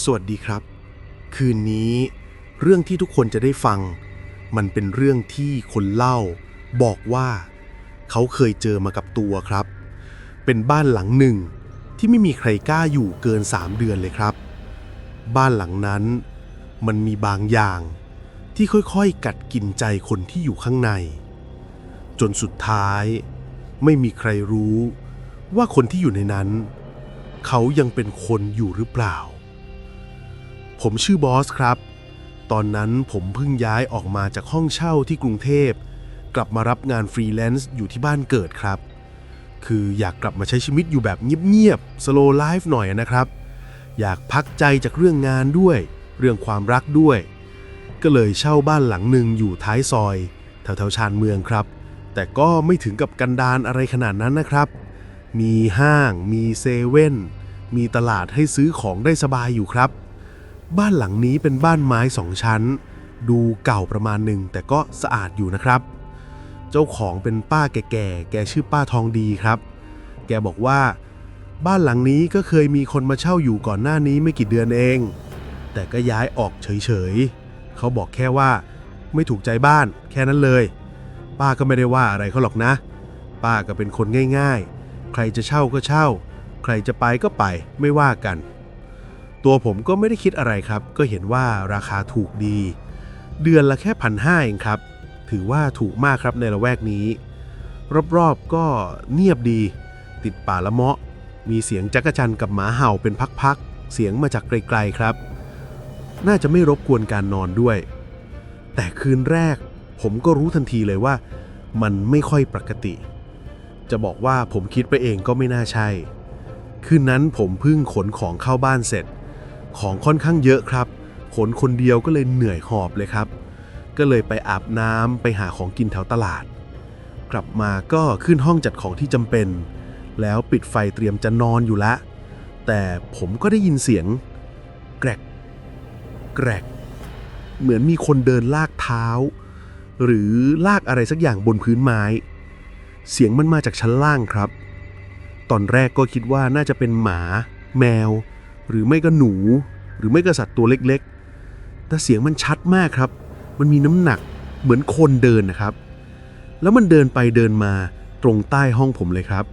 สวัสดีครับ คืนนี้เรื่องที่ทุกคนจะได้ฟัง มันเป็นเรื่องที่คนเล่า บอกว่า เขาเคยเจอมากับตัวครับ เป็นบ้านหลังหนึ่งที่ไม่มีใครกล้าอยู่เกิน3เดือนเลยครับ บ้านหลังนั้น มันมีบางอย่าง ที่ค่อยๆ กัดกินใจคนที่อยู่ข้างใน จนสุดท้าย ไม่มีใครรู้ว่าคนที่อยู่ในนั้น เขายังเป็นคนอยู่หรือเปล่า ผมชื่อบอสครับ ตอนนั้นผมเพิ่งย้ายออกมาจากห้องเช่าที่กรุงเทพ กลับมารับงานฟรีแลนซ์อยู่ที่บ้านเกิดครับ คืออยากกลับมาใช้ชีวิตอยู่แบบเงียบๆ slow life หน่อยนะครับ อยากพักใจจากเรื่องงานด้วย เรื่องความรักด้วย ก็เลยเช่าบ้านหลังหนึ่งอยู่ท้ายซอย แถวๆชานเมืองครับ แต่ก็ไม่ถึงกับกันดานอะไรขนาดนั้นนะครับ มีห้าง มีเซเว่นมีตลาดให้ซื้อของได้สบายอยู่ครับ บ้านหลังนี้เป็นบ้านไม้สองชั้น ดูเก่าประมาณหนึ่งแต่ก็สะอาดอยู่นะครับ เจ้าของเป็นป้าแก่ๆ แกชื่อป้าทองดีครับ แกบอกว่า บ้านหลังนี้ก็เคยมีคนมาเช่าอยู่ก่อนหน้านี้ไม่กี่เดือนเอง แต่ก็ย้ายออกเฉยๆ เขาบอกแค่ว่า ไม่ถูกใจบ้านแค่นั้นเลย ป้าก็ไม่ได้ว่าอะไรเขาหรอกนะ ป้าก็เป็นคนง่ายๆ ใครจะเช่าก็เช่า ใครจะไปก็ไปไม่ว่ากัน ตัวผมก็ไม่ได้คิดอะไรครับ ก็เห็นว่าราคาถูกดี เดือนละแค่พันห้าเองครับ ถือว่าถูกมากครับในละแวกนี้ รอบๆก็เงียบดี ติดป่าละเมาะ มีเสียงจักจันกับหมาเห่าเป็นพักๆ เสียงมาจากไกลๆครับ น่าจะไม่รบกวนการนอนด้วย แต่คืนแรก ผมก็รู้ทันทีเลยว่า มันไม่ค่อยปกติ จะบอกว่าผมคิดไปเองก็ไม่น่าใช่ คืนนั้นผมเพิ่งขนของเข้าบ้านเสร็จ ของค่อนข้างเยอะครับ ขนคนเดียวก็เลยเหนื่อยหอบเลยครับ ก็เลยไปอาบน้ำไปหาของกินแถวตลาด กลับมาก็ขึ้นห้องจัดของที่จำเป็น แล้วปิดไฟเตรียมจะนอนอยู่ละ แต่ผมก็ได้ยินเสียง แกรก แกรก เหมือนมีคนเดินลากเท้า หรือลากอะไรสักอย่างบนพื้นไม้ เสียงมันมาจากชั้นล่างครับ ตอนแรกก็คิดว่าน่าจะเป็นหมา แมว หรือไม่ก็หนู หรือไม่ก็สัตว์ตัวเล็กๆ แต่เสียงมันชัดมากครับ มันมีน้ำหนักเหมือนคนเดินนะครับ แล้วมันเดินไปเดินมาตรงใต้ห้องผมเลยครับ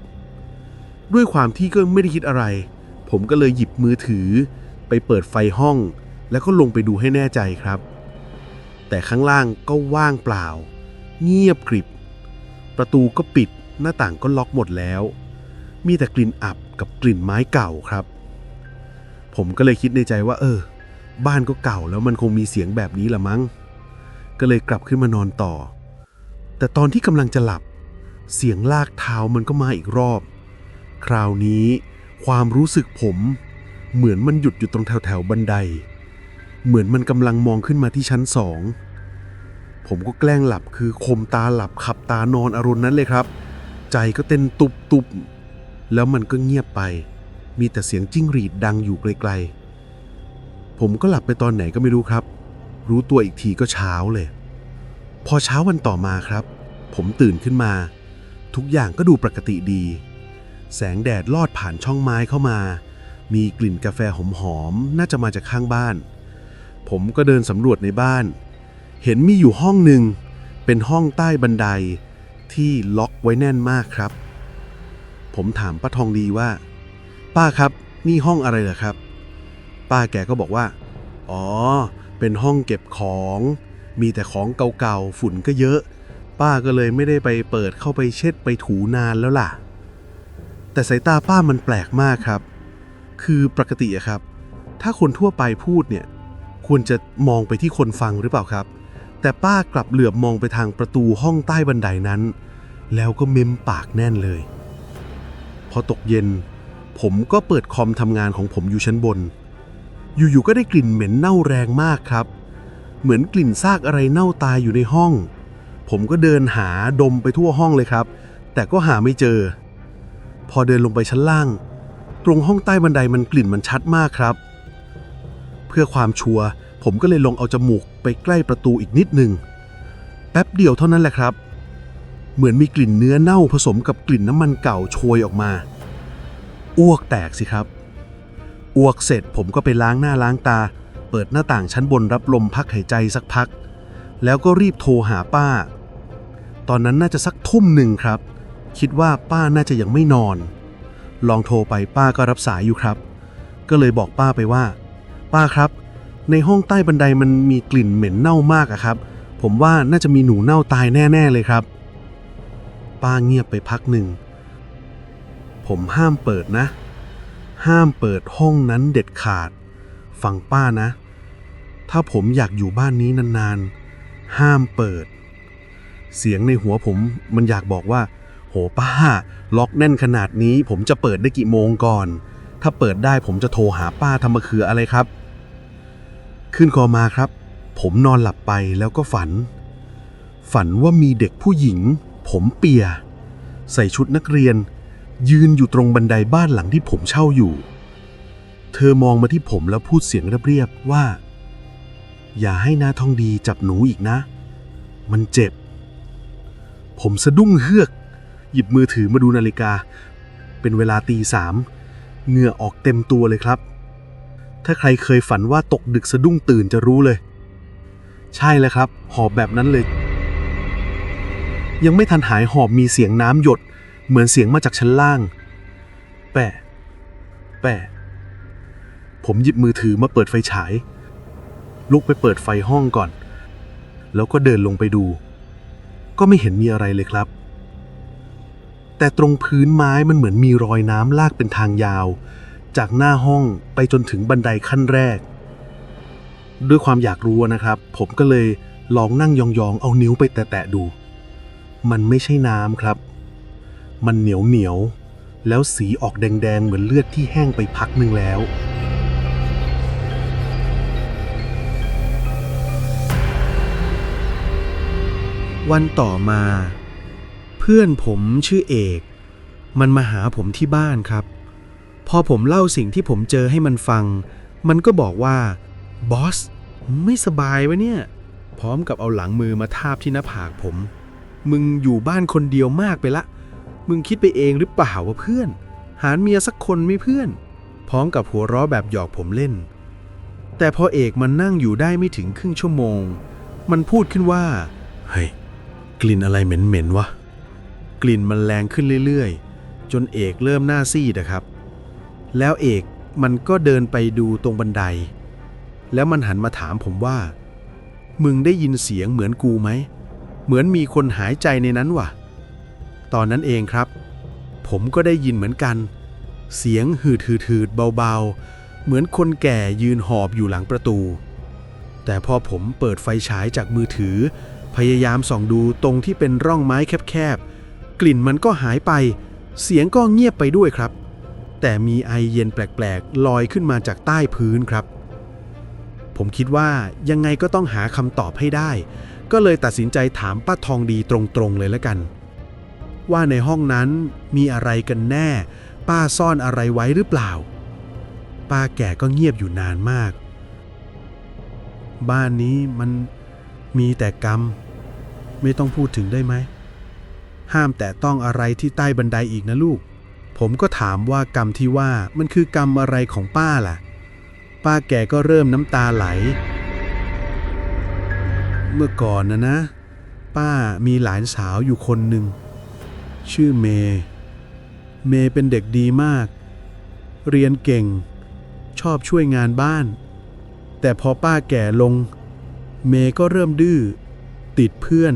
ด้วยความที่ก็ไม่ได้คิดอะไร ผมก็เลยหยิบมือถือ ไปเปิดไฟห้อง แล้วก็ลงไปดูให้แน่ใจครับ แต่ข้างล่างก็ว่างเปล่า เงียบกริบ ประตูก็ปิดหน้าต่างก็ล็อกหมดแล้ว มีแต่กลิ่นอับกับกลิ่นไม้เก่าครับ ผมก็เลยคิดในใจว่า เออ บ้านก็เก่าแล้วมันคงมีเสียงแบบนี้ละมั้ง ก็เลยกลับขึ้นมานอนต่อ แต่ตอนที่กำลังจะหลับ เสียงลากเท้ามันก็มาอีกรอบ คราวนี้ความรู้สึกผม เหมือนมันหยุดอยู่ตรงแถวแถวๆบันได เหมือนมันกำลังมองขึ้นมาที่ชั้นสองผมก็แกล้งหลับคือคมตาหลับขับตานอนอารมณ์นั้นเลยครับ ใจก็เต้นตุบตุบๆแล้วมันก็เงียบไป มีแต่เสียงจิ้งหรีดดังอยู่ไกลๆ ผมก็หลับไปตอนไหนก็ไม่รู้ครับ รู้ตัวอีกทีก็เช้าเลย พอเช้าวันต่อมาครับ ผมตื่นขึ้นมา ทุกอย่างก็ดูปกติดี แสงแดดลอดผ่านช่องไม้เข้ามา มีกลิ่นกาแฟหอมๆ น่าจะมาจากข้างบ้าน ผมก็เดินสำรวจในบ้าน เห็นมีอยู่ห้องหนึ่ง เป็นห้องใต้บันไดที่ล็อกไว้แน่นมากครับ ผมถามป้าทองดีว่า ป้าครับนี่ห้องอะไรเหรอครับ ป้าแกก็บอกว่า อ๋อ เป็นห้องเก็บของ มีแต่ของเก่าๆฝุ่นก็เยอะ ป้าก็เลยไม่ได้ไปเปิดเข้าไปเช็ดไปถูนานแล้วล่ะ แต่สายตาป้ามันแปลกมากครับ คือปกติอะครับ ถ้าคนทั่วไปพูดเนี่ย ควรจะมองไปที่คนฟังหรือเปล่าครับ แต่ป้ากลับเหลือบมองไปทางประตูห้องใต้บันไดนั้น แล้วก็เม้มปากแน่นเลย พอตกเย็น ผมก็เปิดคอมทำงานของผมอยู่ชั้นบน อยู่ๆก็ได้กลิ่นเหม็นเน่าแรงมากครับ เหมือนกลิ่นซากอะไรเน่าตายอยู่ในห้อง ผมก็เดินหาดมไปทั่วห้องเลยครับ แต่ก็หาไม่เจอ พอเดินลงไปชั้นล่าง ตรงห้องใต้บันไดมันกลิ่นมันชัดมากครับ เพื่อความชัวร์ผมก็เลยลงเอาจมูกไปใกล้ประตูอีกนิดหนึ่งแป๊บเดียวเท่านั้นแหละครับ เหมือนมีกลิ่นเนื้อเน่าผสมกับกลิ่นน้ำมันเก่าโชยออกมา อ้วกแตกสิครับออ้วกเสร็จผมก็ไปล้างหน้าล้างตา เปิดหน้าต่างชั้นบนรับลมพักหายใจสักพัก แล้วก็รีบโทรหาป้า ตอนนั้นน่าจะสักทุ่มหนึ่งครับ คิดว่าป้าน่าจะยังไม่นอน ลองโทรไปป้าก็รับสายอยู่ครับ ก็เลยบอกป้าไปว่า ป้าครับ ในห้องใต้บันไดมันมีกลิ่นเหม็นเน่ามากอะครับ ผมว่าน่าจะมีหนูเน่าตายแน่ ๆเลยครับ ป้าเงียบไปพักหนึ่ง ผมห้ามเปิดนะ ห้ามเปิดห้องนั้นเด็ดขาด ฟังป้านะ ถ้าผมอยากอยู่บ้านนี้นานๆ ห้ามเปิด เสียงในหัวผมมันอยากบอกว่า โหป้า ล็อกแน่นขนาดนี้ ผมจะเปิดได้กี่โมงก่อน ถ้าเปิดได้ผมจะโทรหาป้าทำมาคืออะไรครับ ขึ้นคอมาครับ ผมนอนหลับไปแล้วก็ฝัน ฝันว่ามีเด็กผู้หญิง ผมเปีย ใส่ชุดนักเรียน ยืนอยู่ตรงบันไดบ้านหลังที่ผมเช่าอยู่ เธอมองมาที่ผมแล้วพูดเสียงเรียบๆว่า อย่าให้นาทองดีจับหนูอีกนะ มันเจ็บ ผมสะดุ้งเฮือก หยิบมือถือมาดูนาฬิกา เป็นเวลาตีสามเหงื่อออกเต็มตัวเลยครับ ถ้าใครเคยฝันว่าตกดึกสะดุ้งตื่นจะรู้เลย ใช่แล้วครับ หอบแบบนั้นเลย ยังไม่ทันหายหอบมีเสียงน้ำหยด เหมือนเสียงมาจากชั้นล่าง แปะ แปะ ผมหยิบมือถือมาเปิดไฟฉาย ลุกไปเปิดไฟห้องก่อน แล้วก็เดินลงไปดู ก็ไม่เห็นมีอะไรเลยครับ แต่ตรงพื้นไม้มันเหมือนมีรอยน้ำลากเป็นทางยาว จากหน้าห้องไปจนถึงบันไดขั้นแรก ด้วยความอยากรู้นะครับ ผมก็เลยลองนั่งยองๆ เอานิ้วไปแตะๆดู มันไม่ใช่น้ำครับ มันเหนียวเหนียว แล้วสีออกแดงๆ เหมือนเลือดที่แห้งไปพักหนึ่งแล้ว วันต่อมา เพื่อนผมชื่อเอก มันมาหาผมที่บ้านครับ พอผมเล่าสิ่งที่ผมเจอให้มันฟัง มันก็บอกว่าบอสไม่สบายวะเนี่ย พร้อมกับเอาหลังมือมาทาบที่หน้าผากผม มึงอยู่บ้านคนเดียวมากไปละ มึงคิดไปเองหรือเปล่าวะเพื่อน หาเมียสักคนไม่เพื่อน พร้อมกับหัวเราะแบบหยอกผมเล่น แต่พอเอกมันนั่งอยู่ได้ไม่ถึงครึ่งชั่วโมง มันพูดขึ้นว่า เฮ้ย กลิ่นอะไรเหม็นๆวะ กลิ่นมันแรงขึ้นเรื่อยๆ จนเอกเริ่มหน้าซีดนะครับ แล้วเอกมันก็เดินไปดูตรงบันได แล้วมันหันมาถามผมว่า มึงได้ยินเสียงเหมือนกูไหม เหมือนมีคนหายใจในนั้นว่ะ ตอนนั้นเองครับ ผมก็ได้ยินเหมือนกัน เสียงหืดหืดหืดเบาๆ เหมือนคนแก่ยืนหอบอยู่หลังประตู แต่พอผมเปิดไฟฉายจากมือถือ พยายามส่องดูตรงที่เป็นร่องไม้แคบๆ กลิ่นมันก็หายไป เสียงก็เงียบไปด้วยครับ แต่มีไอเย็นแปลกๆ ลอยขึ้นมาจากใต้พื้นครับ ผมคิดว่ายังไงก็ต้องหาคำตอบให้ได้ ก็เลยตัดสินใจถามป้าทองดีตรงๆเลยแล้วกัน ว่าในห้องนั้นมีอะไรกันแน่ ป้าซ่อนอะไรไว้หรือเปล่า ป้าแก่ก็เงียบอยู่นานมาก บ้านนี้มันมีแต่กรรม ไม่ต้องพูดถึงได้ไหม ห้ามแต่ต้องอะไรที่ใต้บันไดอีกนะลูก ผมก็ถามว่ากรรมที่ว่ามันคือกรรมอะไรของป้าล่ะ ป้าแกก็เริ่มน้ำตาไหล เมื่อก่อนนะนะ ป้ามีหลานสาวอยู่คนหนึ่ง ชื่อเมย์เมย์เป็นเด็กดีมาก เรียนเก่ง ชอบช่วยงานบ้าน แต่พอป้าแก่ลง เมย์ก็เริ่มดื้อ ติดเพื่อน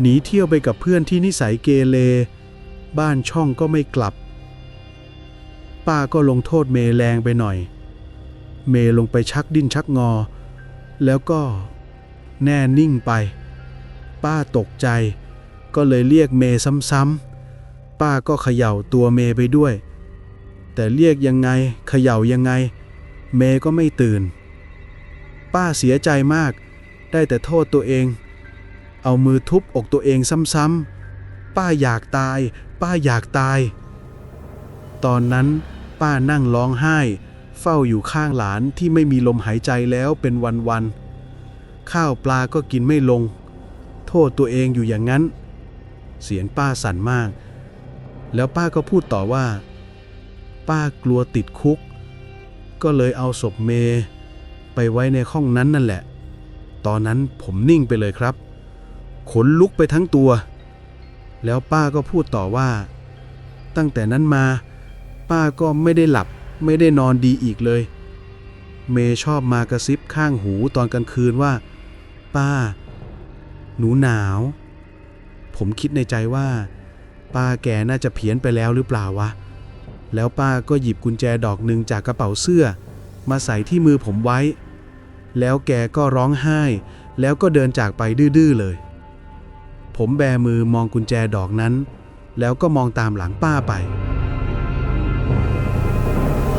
หนีเที่ยวไปกับเพื่อนที่นิสัยเกเร บ้านช่องก็ไม่กลับ ป้าก็ลงโทษเมย์แรงไปหน่อย เมย์ลงไปชักดิ้นชักงอ แล้วก็แน่นิ่งไป ป้าตกใจ ก็เลยเรียกเมย์ซ้ำๆ ป้าก็เขย่าตัวเมย์ไปด้วย แต่เรียกยังไงเขย่ายังไง เมย์ก็ไม่ตื่น ป้าเสียใจมาก ได้แต่โทษตัวเอง เอามือทุบอกตัวเองซ้ำๆ ป้าอยากตาย ป้าอยากตาย ตอนนั้นป้านั่งร้องไห้ เฝ้าอยู่ข้างหลานที่ไม่มีลมหายใจแล้วเป็นวันๆ ข้าวปลาก็กินไม่ลง โทษตัวเองอยู่อย่างนั้น เสียงป้าสั่นมาก แล้วป้าก็พูดต่อว่า ป้ากลัวติดคุก ก็เลยเอาศพเมย์ไปไว้ในห้องนั้นนั่นแหละ ตอนนั้นผมนิ่งไปเลยครับ ขนลุกไปทั้งตัว แล้วป้าก็พูดต่อว่า ตั้งแต่นั้นมา ป้าก็ไม่ได้หลับไม่ได้นอนดีอีกเลย เมย์ชอบมากระซิบข้างหูตอนกลางคืนว่า ป้า หนูหนาว ผมคิดในใจว่า ป้าแกน่าจะเพี้ยนไปแล้วหรือเปล่าวะ แล้วป้าก็หยิบกุญแจดอกหนึ่งจากกระเป๋าเสื้อ มาใส่ที่มือผมไว้ แล้วแกก็ร้องไห้ แล้วก็เดินจากไปดื้อๆเลย ผมแบมือมองกุญแจดอกนั้น แล้วก็มองตามหลังป้าไป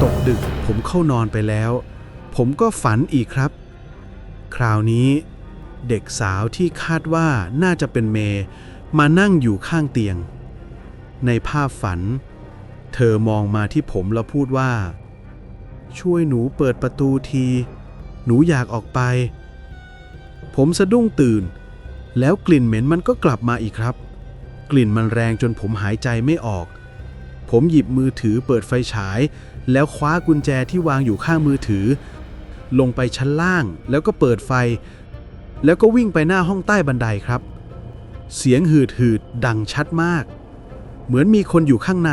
ตกดึกผมเข้านอนไปแล้ว ผมก็ฝันอีกครับ คราวนี้เด็กสาวที่คาดว่าน่าจะเป็นเมย์ มานั่งอยู่ข้างเตียง ในภาพฝัน เธอมองมาที่ผมแล้วพูดว่า ช่วยหนูเปิดประตูที หนูอยากออกไป ผมสะดุ้งตื่น แล้วกลิ่นเหม็นมันก็กลับมาอีกครับ กลิ่นมันแรงจนผมหายใจไม่ออก ผมหยิบมือถือเปิดไฟฉาย แล้วคว้ากุญแจที่วางอยู่ข้างมือถือ ลงไปชั้นล่างแล้วก็เปิดไฟ แล้วก็วิ่งไปหน้าห้องใต้บันไดครับ เสียงหืดหืดดังชัดมาก เหมือนมีคนอยู่ข้างใน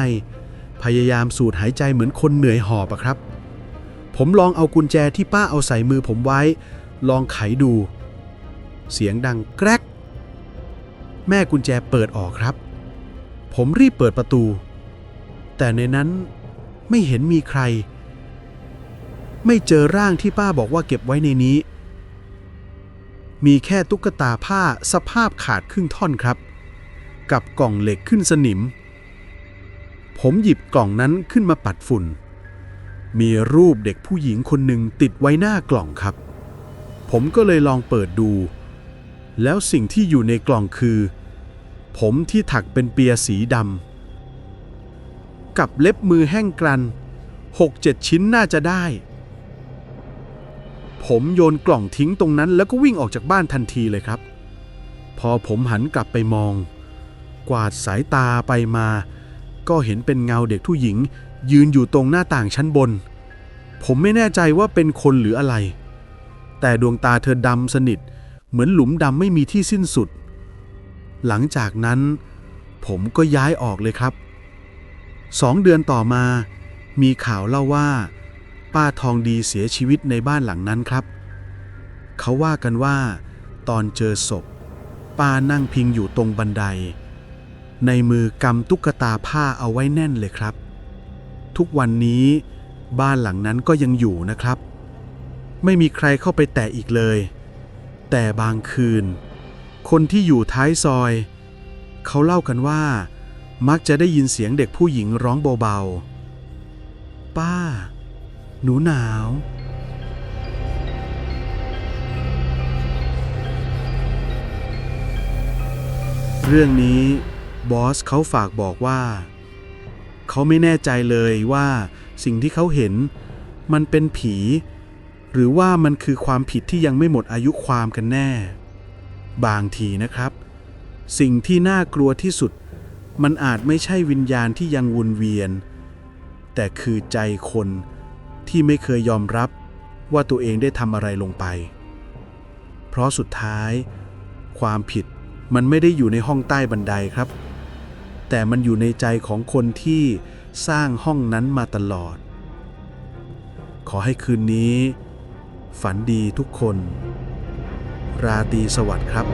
พยายามสูดหายใจเหมือนคนเหนื่อยหอบอะครับ ผมลองเอากุญแจที่ป้าเอาใส่มือผมไว้ ลองไขดู เสียงดังแกรก แม่กุญแจเปิดออกครับ ผมรีบเปิดประตู แต่ในนั้นไม่เห็นมีใคร ไม่เจอร่างที่ป้าบอกว่าเก็บไว้ในนี้ มีแค่ตุ๊กตาผ้าสภาพขาดครึ่งท่อนครับ กับกล่องเหล็กขึ้นสนิม ผมหยิบกล่องนั้นขึ้นมาปัดฝุ่น มีรูปเด็กผู้หญิงคนหนึ่งติดไว้หน้ากล่องครับ ผมก็เลยลองเปิดดู แล้วสิ่งที่อยู่ในกล่องคือ ผมที่ถักเป็นเปียสีดำกับเล็บมือแห้งกรันหกเจ็ดชิ้นน่าจะได้ ผมโยนกล่องทิ้งตรงนั้น แล้วก็วิ่งออกจากบ้านทันทีเลยครับ พอผมหันกลับไปมอง กวาดสายตาไปมา ก็เห็นเป็นเงาเด็กผู้หญิง ยืนอยู่ตรงหน้าต่างชั้นบน ผมไม่แน่ใจว่าเป็นคนหรืออะไร แต่ดวงตาเธอดำสนิท เหมือนหลุมดำไม่มีที่สิ้นสุด หลังจากนั้น ผมก็ย้ายออกเลยครับสองเดือนต่อมา มีข่าวเล่าว่า ป้าทองดีเสียชีวิตในบ้านหลังนั้นครับ เขาว่ากันว่า ตอนเจอศพ ป้านั่งพิงอยู่ตรงบันได ในมือกำตุ๊กตาผ้าเอาไว้แน่นเลยครับ ทุกวันนี้บ้านหลังนั้นก็ยังอยู่นะครับ ไม่มีใครเข้าไปแตะอีกเลย แต่บางคืน คนที่อยู่ท้ายซอย เขาเล่ากันว่า มักจะได้ยินเสียงเด็กผู้หญิงร้องเบาๆ ป้า หนูหนาว เรื่องนี้บอสเขาฝากบอกว่า เขาไม่แน่ใจเลยว่าสิ่งที่เขาเห็นมันเป็นผี หรือว่ามันคือความผิดที่ยังไม่หมดอายุความกันแน่ บางทีนะครับ สิ่งที่น่ากลัวที่สุด มันอาจไม่ใช่วิญญาณที่ยังวนเวียน แต่คือใจคน ที่ไม่เคยยอมรับว่าตัวเองได้ทำอะไรลงไป เพราะสุดท้าย ความผิดมันไม่ได้อยู่ในห้องใต้บันไดครับ แต่มันอยู่ในใจของคนที่สร้างห้องนั้นมาตลอด ขอให้คืนนี้ ฝันดีทุกคน ราตรีสวัสดิ์ครับ